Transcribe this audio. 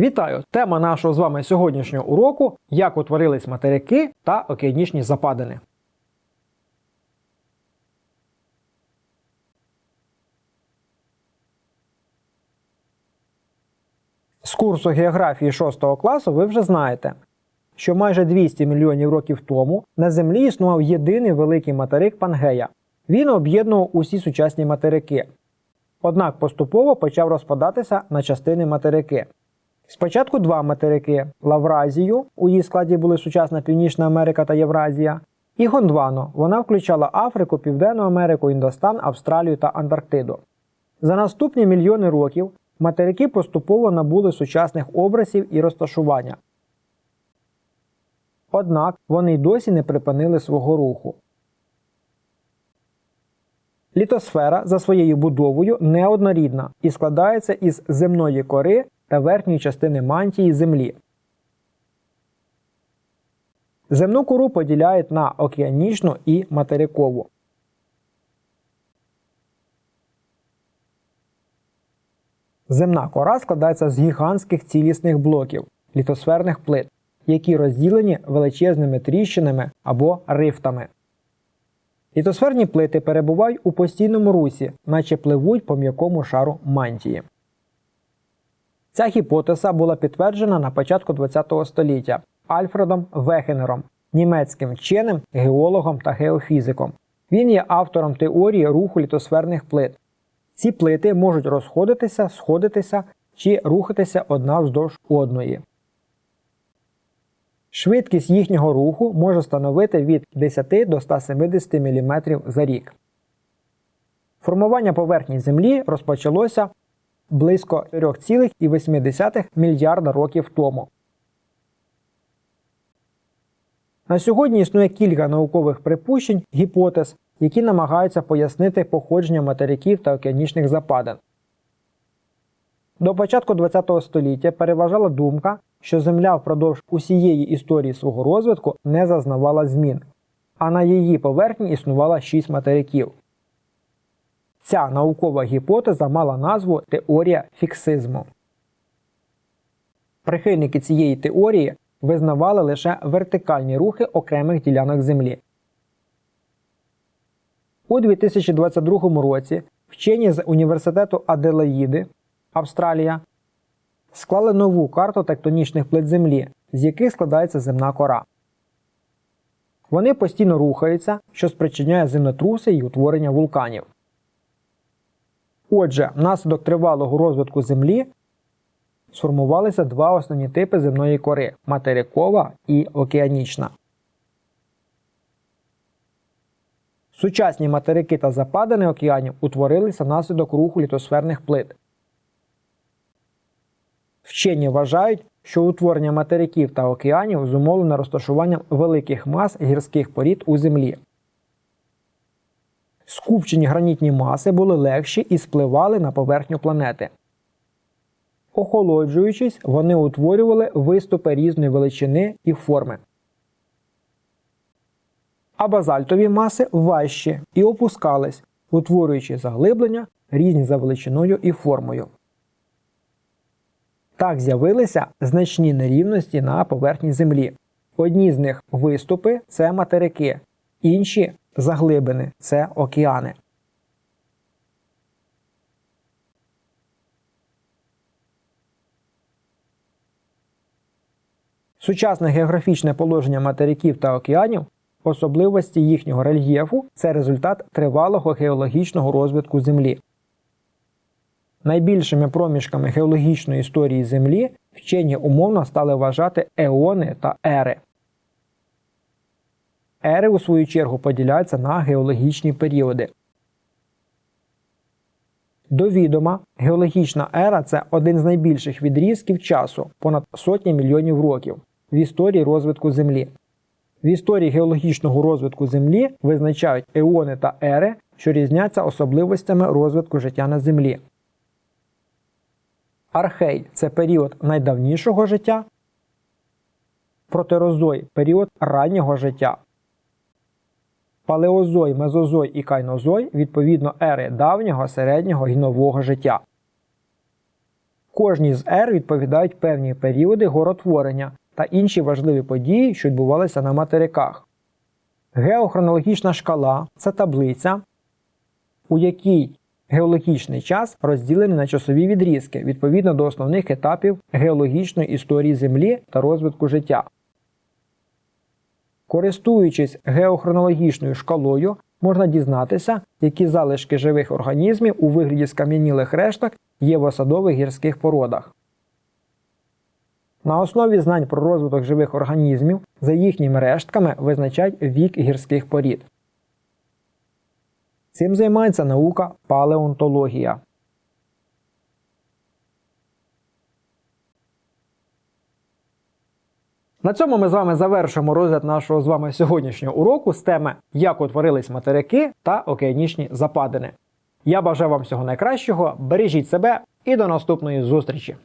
Вітаю! Тема нашого з вами сьогоднішнього уроку як утворились материки та океанічні западини. З курсу географії 6 класу ви вже знаєте, що майже 200 мільйонів років тому на Землі існував єдиний великий материк Пангея. Він об'єднував усі сучасні материки. Однак поступово почав розпадатися на частини материки. Спочатку два материки Лавразію, у її складі були сучасна Північна Америка та Євразія, і Гондвану. Вона включала Африку, Південну Америку, Індостан, Австралію та Антарктиду. За наступні мільйони років материки поступово набули сучасних образів і розташування. Однак вони й досі не припинили свого руху. Літосфера за своєю будовою неоднорідна і складається із земної кори та верхньої частини мантії Землі. Земну кору поділяють на океанічну і материкову. Земна кора складається з гігантських цілісних блоків літосферних плит, які розділені величезними тріщинами або рифтами. Літосферні плити перебувають у постійному русі, наче пливуть по м'якому шару мантії. Ця гіпотеза була підтверджена на початку ХХ століття Альфредом Вехенером, німецьким вченим, геологом та геофізиком. Він є автором теорії руху літосферних плит. Ці плити можуть розходитися, сходитися чи рухатися одна вздовж одної. Швидкість їхнього руху може становити від 10 до 170 мм за рік. Формування поверхні Землі розпочалося близько 4,8 мільярда років тому. На сьогодні існує кілька наукових припущень, гіпотез, які намагаються пояснити походження материків та океанічних западин. До початку ХХ століття переважала думка, що Земля впродовж усієї історії свого розвитку не зазнавала змін, а на її поверхні існувало шість материків. Ця наукова гіпотеза мала назву теорія фіксизму. Прихильники цієї теорії визнавали лише вертикальні рухи окремих ділянок Землі. У 2022 році вчені з університету Аделаїди, Австралія, склали нову карту тектонічних плит Землі, з яких складається земна кора. Вони постійно рухаються, що спричиняє землетруси і утворення вулканів. Отже, внаслідок тривалого розвитку Землі сформувалися два основні типи земної кори материкова і океанічна. Сучасні материки та западини океанів утворилися внаслідок руху літосферних плит. Вчені вважають, що утворення материків та океанів зумовлено розташуванням великих мас гірських порід у землі. Скупчені гранітні маси були легші і спливали на поверхню планети. Охолоджуючись, вони утворювали виступи різної величини і форми. А базальтові маси важчі і опускались, утворюючи заглиблення різні за величиною і формою. Так з'явилися значні нерівності на поверхні Землі. Одні з них виступи це материки, інші заглибини це океани. Сучасне географічне положення материків та океанів, особливості їхнього рельєфу це результат тривалого геологічного розвитку Землі. Найбільшими проміжками геологічної історії Землі вчені умовно стали вважати еони та ери. Ери, у свою чергу, поділяються на геологічні періоди. До відома, геологічна ера це один з найбільших відрізків часу понад сотні мільйонів років в історії розвитку Землі. В історії геологічного розвитку Землі визначають еони та ери, що різняться особливостями розвитку життя на Землі. Архей це період найдавнішого життя, протерозой період раннього життя. Палеозой, мезозой і кайнозой відповідно ери давнього, середнього і нового життя. Кожній з ер відповідають певні періоди горотворення та інші важливі події, що відбувалися на материках. Геохронологічна шкала це таблиця, у якій геологічний час розділений на часові відрізки відповідно до основних етапів геологічної історії Землі та розвитку життя. Користуючись геохронологічною шкалою, можна дізнатися, які залишки живих організмів у вигляді скам'янілих решток є в осадових гірських породах. На основі знань про розвиток живих організмів за їхніми рештками визначають вік гірських порід. Цим займається наука палеонтологія. На цьому ми з вами завершимо розгляд нашого з вами сьогоднішнього уроку з теми як утворились материки та океанічні западини. Я бажаю вам всього найкращого, бережіть себе і до наступної зустрічі!